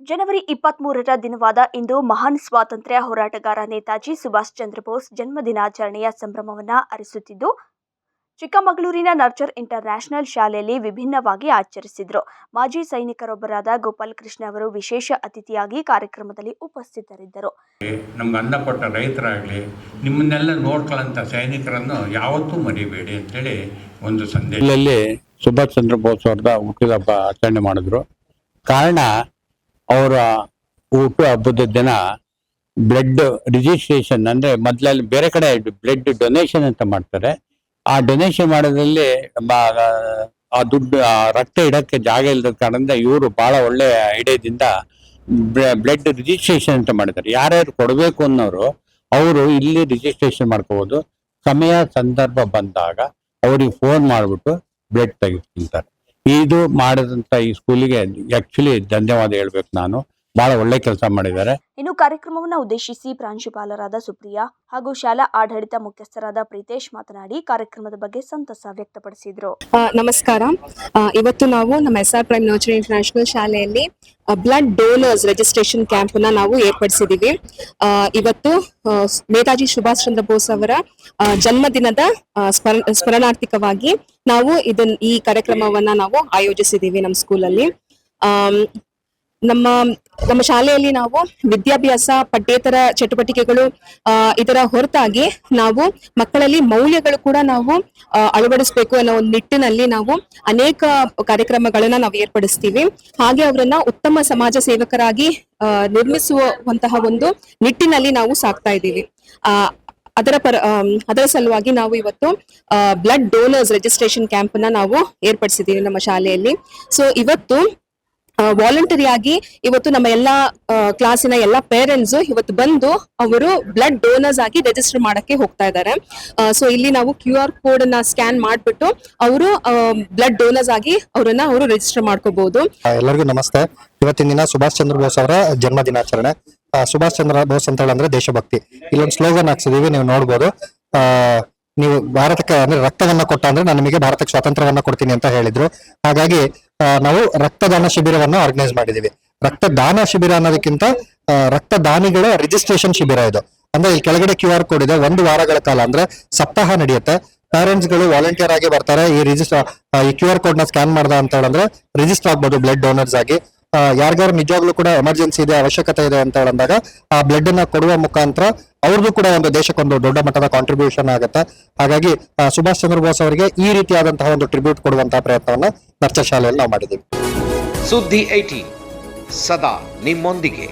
ಜನವರಿ ಇಪ್ಪತ್ಮೂರರ ದಿನವಾದ ಇಂದು ಮಹಾನ್ ಸ್ವಾತಂತ್ರ್ಯ ಹೋರಾಟಗಾರ ನೇತಾಜಿ ಸುಭಾಷ್ ಚಂದ್ರ ಬೋಸ್ ಜನ್ಮದಿನಾಚರಣೆಯ ಸಂಭ್ರಮವನ್ನ ಅರಿಸುತ್ತಿದ್ದು ಚಿಕ್ಕಮಗಳೂರಿನ ನರ್ಚರ್ ಇಂಟರ್ನ್ಯಾಷನಲ್ ಶಾಲೆಯಲ್ಲಿ ವಿಭಿನ್ನವಾಗಿ ಆಚರಿಸಿದ್ರು. ಮಾಜಿ ಸೈನಿಕರೊಬ್ಬರಾದ ಗೋಪಾಲ್ ಕೃಷ್ಣ ಅವರು ವಿಶೇಷ ಅತಿಥಿಯಾಗಿ ಕಾರ್ಯಕ್ರಮದಲ್ಲಿ ಉಪಸ್ಥಿತರಿದ್ದರು. ನಮ್ಗೆ ಅನ್ನ ಕೊಟ್ಟ ರೈತರಾಗಲಿ ನಿಮ್ಮನ್ನೆಲ್ಲ ನೋಡ್ಕೊಳ್ಳಂಥ ಸೈನಿಕರನ್ನು ಯಾವತ್ತೂ ಮರಿಬೇಡಿ ಅಂತೇಳಿ ಒಂದು ಸಂದೇಶ. ಸುಭಾಷ್ ಚಂದ್ರ ಬೋಸ್ ಅವ್ರದ ಹುಟ್ಟಿದಹಬ್ಬ ಆಚರಣೆ ಮಾಡಿದ್ರು. ಕಾರಣ ಅವರ ಊಟ ಹಬ್ಬದ ದಿನ ಬ್ಲಡ್ ರಿಜಿಸ್ಟ್ರೇಷನ್ ಅಂದ್ರೆ ಮೊದಲಲ್ಲಿ ಬೇರೆ ಕಡೆ ಬ್ಲಡ್ ಡೊನೇಷನ್ ಅಂತ ಮಾಡ್ತಾರೆ. ಆ ಡೊನೇಷನ್ ಮಾಡೋದ್ರಲ್ಲಿ ಆ ದುಡ್ಡು ರಕ್ತ ಇಡಕ್ಕೆ ಜಾಗ ಇಲ್ಲದ ಕಾರಣದಿಂದ ಇವರು ಬಹಳ ಒಳ್ಳೆ ಐಡಿಯಾದಿಂದ ಬ್ಲಡ್ ರಿಜಿಸ್ಟ್ರೇಷನ್ ಅಂತ ಮಾಡಿದ್ದಾರೆ. ಯಾರ್ಯಾರು ಕೊಡಬೇಕು ಅನ್ನೋರು ಅವರು ಇಲ್ಲಿ ರಿಜಿಸ್ಟ್ರೇಷನ್ ಮಾಡ್ಕೋಬಹುದು ಸಮಯ, ಸಂದರ್ಭ ಬಂದಾಗ ಅವ್ರಿಗೆ ಫೋನ್ ಮಾಡಿಬಿಟ್ಟು ಬ್ಲಡ್ ತೆಗೆದುಕೊಂತಾರೆ. ಇದು ಮಾಡಿದಂತ ಈ ಸ್ಕೂಲಿಗೆ ಆ್ಯಕ್ಚುಲಿ ಧನ್ಯವಾದ ಹೇಳ್ಬೇಕು ನಾನು. ಬಹಳ ಒಳ್ಳೆ ಕೆಲಸ ಮಾಡಿದ್ದಾರೆ. ಇನ್ನು ಕಾರ್ಯಕ್ರಮವನ್ನು ಉದ್ದೇಶಿಸಿ ಪ್ರಾಂಶುಪಾಲರಾದ ಸುಪ್ರಿಯಾ ಹಾಗೂ ಶಾಲಾ ಆಡಳಿತ ಮುಖ್ಯಸ್ಥರಾದ ಪ್ರೀತೇಶ್ ಮಾತನಾಡಿ ಕಾರ್ಯಕ್ರಮದ ಬಗ್ಗೆ ಸಂತಸ ವ್ಯಕ್ತಪಡಿಸಿದರು. ಆ, ನಮಸ್ಕಾರ. ಆ, ಇವತ್ತು ನಾವು ನಮ್ಮ S R prime nursery international ಶಾಲೆಯಲ್ಲಿ ಬ್ಲಡ್ ಡೋನರ್ಸ್ ರಿಜಿಸ್ಟ್ರೇಷನ್ ಕ್ಯಾಂಪ್ನ ನಾವು ಏರ್ಪಡಿಸಿದೀವಿ ಇವತ್ತು ನೇತಾಜಿ ಸುಭಾಷ್ ಚಂದ್ರ ಬೋಸ್ ಅವರ ಆ, ಜನ್ಮದಿನದ ಸ್ಮರಣಾರ್ಥಿಕವಾಗಿ ನಾವು ಇದನ್ ಈ ಕಾರ್ಯಕ್ರಮವನ್ನ ನಾವು ಆಯೋಜಿಸಿದೀವಿ ನಮ್ಮ ಸ್ಕೂಲಲ್ಲಿ ನಮ್ಮ ನಮ್ಮ ಶಾಲೆಯಲ್ಲಿ ನಾವು ವಿದ್ಯಾಭ್ಯಾಸ, ಪಠ್ಯೇತರ ಚಟುವಟಿಕೆಗಳು ಇದರ ಹೊರತಾಗಿ ನಾವು ಮಕ್ಕಳಲ್ಲಿ ಮೌಲ್ಯಗಳು ಕೂಡ ನಾವು ಅಳವಡಿಸಬೇಕು ಅನ್ನೋ ಒಂದು ನಿಟ್ಟಿನಲ್ಲಿ ನಾವು ಅನೇಕ ಕಾರ್ಯಕ್ರಮಗಳನ್ನ ನಾವು ಏರ್ಪಡಿಸ್ತೀವಿ. ಹಾಗೆ ಅವರನ್ನ ಉತ್ತಮ ಸಮಾಜ ಸೇವಕರಾಗಿ ನಿರ್ಮಿಸುವಂತಹ ಒಂದು ನಿಟ್ಟಿನಲ್ಲಿ ನಾವು ಸಾಕ್ತಾ ಇದ್ದೀವಿ. ಅದರ ಪರ ಅದರ ಸಲುವಾಗಿ ನಾವು ಇವತ್ತು ಬ್ಲಡ್ ಡೋನರ್ಸ್ ರಿಜಿಸ್ಟ್ರೇಷನ್ ಕ್ಯಾಂಪ್ ನಾವು ಏರ್ಪಡಿಸಿದ್ದೀವಿ ನಮ್ಮ ಶಾಲೆಯಲ್ಲಿ. ಸೊ ಇವತ್ತು ವಾಲಂಟರಿ ಆಗಿ ಇವತ್ತು ನಮ್ಮ ಎಲ್ಲಾ ಕ್ಲಾಸಿನ ಎಲ್ಲಾ ಪೇರೆಂಟ್ಸ್ ಇವತ್ತು ಬಂದು ಅವರು ಬ್ಲಡ್ ಡೋನರ್ಸ್ ಆಗಿ ರಿಜಿಸ್ಟರ್ ಮಾಡಕ್ಕೆ ಹೋಗ್ತಾ ಇದ್ದಾರೆ. ಸೊ ಇಲ್ಲಿ ನಾವು ಕ್ಯೂ ಆರ್ ಕೋಡ್ನ ಸ್ಕ್ಯಾನ್ ಮಾಡ್ಬಿಟ್ಟು ಅವರು ಬ್ಲಡ್ ಡೋನರ್ಸ್ ಆಗಿ ಅವರನ್ನ ಅವರು ರಿಜಿಸ್ಟರ್ ಮಾಡ್ಕೋಬಹುದು ಎಲ್ಲರಿಗೂ ನಮಸ್ತೆ. ಇವತ್ತಿನ ದಿನ ಸುಭಾಷ್ ಚಂದ್ರ ಬೋಸ್ ಅವರ ಜನ್ಮ ದಿನಾಚರಣೆ. ಸುಭಾಷ್ ಚಂದ್ರ ಬೋಸ್ ಅಂತ ಹೇಳಂದ್ರೆ ದೇಶಭಕ್ತಿ. ಇಲ್ಲೊಂದು ಸ್ಲೋಗನ್ ಹಾಕ್ಸಿದೀವಿ, ನೀವು ನೋಡ್ಬೋದು. ನೀವು ಭಾರತಕ್ಕೆ, ಅಂದ್ರೆ ರಕ್ತವನ್ನ ಕೊಟ್ಟ ಅಂದ್ರೆ ನಾನು ನಿಮಗೆ ಭಾರತಕ್ಕೆ ಸ್ವಾತಂತ್ರ್ಯವನ್ನ ಕೊಡ್ತೀನಿ ಅಂತ ಹೇಳಿದ್ರು. ಹಾಗಾಗಿ ನಾವು ರಕ್ತದಾನ ಶಿಬಿರವನ್ನ ಆರ್ಗನೈಸ್ ಮಾಡಿದೀವಿ. ರಕ್ತದಾನ ಶಿಬಿರ ಅನ್ನೋದಕ್ಕಿಂತ ರಕ್ತದಾನಿಗಳ ರಿಜಿಸ್ಟ್ರೇಷನ್ ಶಿಬಿರ ಇದು. ಅಂದ್ರೆ ಇಲ್ಲಿ ಕೆಳಗಡೆ ಕ್ಯೂ ಆರ್ ಕೋಡ್ ಇದೆ. ಒಂದು ವಾರಗಳ ಕಾಲ ಅಂದ್ರೆ ಸಪ್ತಾಹ ನಡೆಯುತ್ತೆ. ಪೇರೆಂಟ್ಸ್ಗಳು ವಾಲಂಟಿಯರ್ ಆಗಿ ಬರ್ತಾರೆ. ಈ ರಿಜಿಸ್ಟರ್ ಈ ಕ್ಯೂ ಆರ್ ಕೋಡ್ನ ಸ್ಕ್ಯಾನ್ ಮಾಡ್ದ ಅಂತ ಹೇಳಂದ್ರೆ ರಿಜಿಸ್ಟರ್ ಆಗ್ಬೋದು ಬ್ಲಡ್ ಡೋನರ್ಸ್ ಆಗಿ. ಯಾರಿಗಾರು ನಿಜವಾಗ್ಲೂ ಕೂಡ ಎಮರ್ಜೆನ್ಸಿ ಇದೆ, ಅವಶ್ಯಕತೆ ಇದೆ ಅಂತ ಹೇಳಂದಾಗ ಆ ಬ್ಲಡ್ ಅನ್ನ ಕೊಡುವ ಮುಖಾಂತರ ಅವ್ರದ್ದು ಕೂಡ ಒಂದು ದೇಶಕ್ಕೊಂದು ದೊಡ್ಡ ಮಟ್ಟದ ಕಾಂಟ್ರಿಬ್ಯೂಷನ್ ಆಗುತ್ತೆ. ಹಾಗಾಗಿ ಸುಭಾಷ್ ಚಂದ್ರ ಬೋಸ್ ಅವರಿಗೆ ಈ ರೀತಿಯಾದಂತಹ ಒಂದು ಟ್ರಿಬ್ಯೂಟ್ ಕೊಡುವಂತಹ ಪ್ರಯತ್ನವನ್ನ ನರ್ಚ ಶಾಲೆಯಲ್ಲಿ ನಾವು ಮಾಡಿದ್ದೀವಿ. ಸುದ್ದಿ ಐಟಿ, ಸದಾ ನಿಮ್ಮೊಂದಿಗೆ.